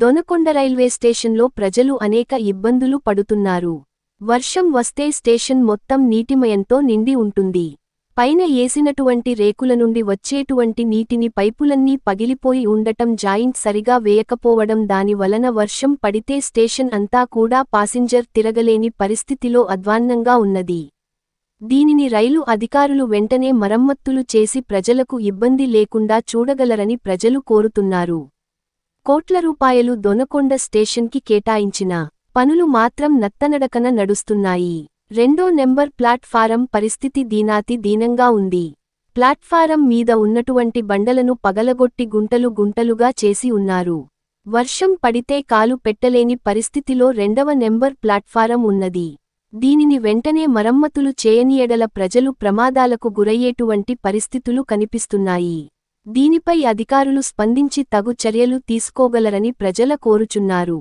Donakonda railway స్టేషన్లో ప్రజలు అనేక ఇబ్బందులు పడుతున్నారు. వర్షం వస్తే స్టేషన్ మొత్తం నీటిమయంతో నిండి ఉంటుంది. పైన ఏసినటువంటి రేకుల నుండి వచ్చేటువంటి నీటిని పైపులన్నీ పగిలిపోయి ఉండటం జాయింట్ సరిగా వేయకపోవడం దాని వలన వర్షం పడితే స్టేషన్ అంతా కూడా పాసింజర్ తిరగలేని పరిస్థితిలో అధ్వాన్నంగా ఉన్నది. దీనిని రైలు అధికారులు వెంటనే మరమ్మత్తులు చేసి ప్రజలకు ఇబ్బంది లేకుండా చూడగలరని ప్రజలు కోరుతున్నారు. కోట్ల రూపాయలు దొనకొండ స్టేషన్కి కేటాయించిన పనులు మాత్రం నత్తనడకన నడుస్తున్నాయి. రెండో నెంబర్ ప్లాట్ఫారం పరిస్థితి దీనాతి దీనంగా ఉంది. ప్లాట్ఫారం మీద ఉన్నటువంటి బండలను పగలగొట్టి గుంటలు గుంటలుగా చేసి ఉన్నారు. వర్షం పడితే కాలు పెట్టలేని పరిస్థితిలో రెండవ నెంబర్ ప్లాట్ఫారం ఉన్నది. దీనిని వెంటనే మరమ్మతులు చేయనియడల ప్రజలు ప్రమాదాలకు గురయ్యేటువంటి పరిస్థితులు కనిపిస్తున్నాయి. దీనిపై అధికారులు స్పందించి తగు చర్యలు తీసుకోగలరని ప్రజల కోరుచున్నారు.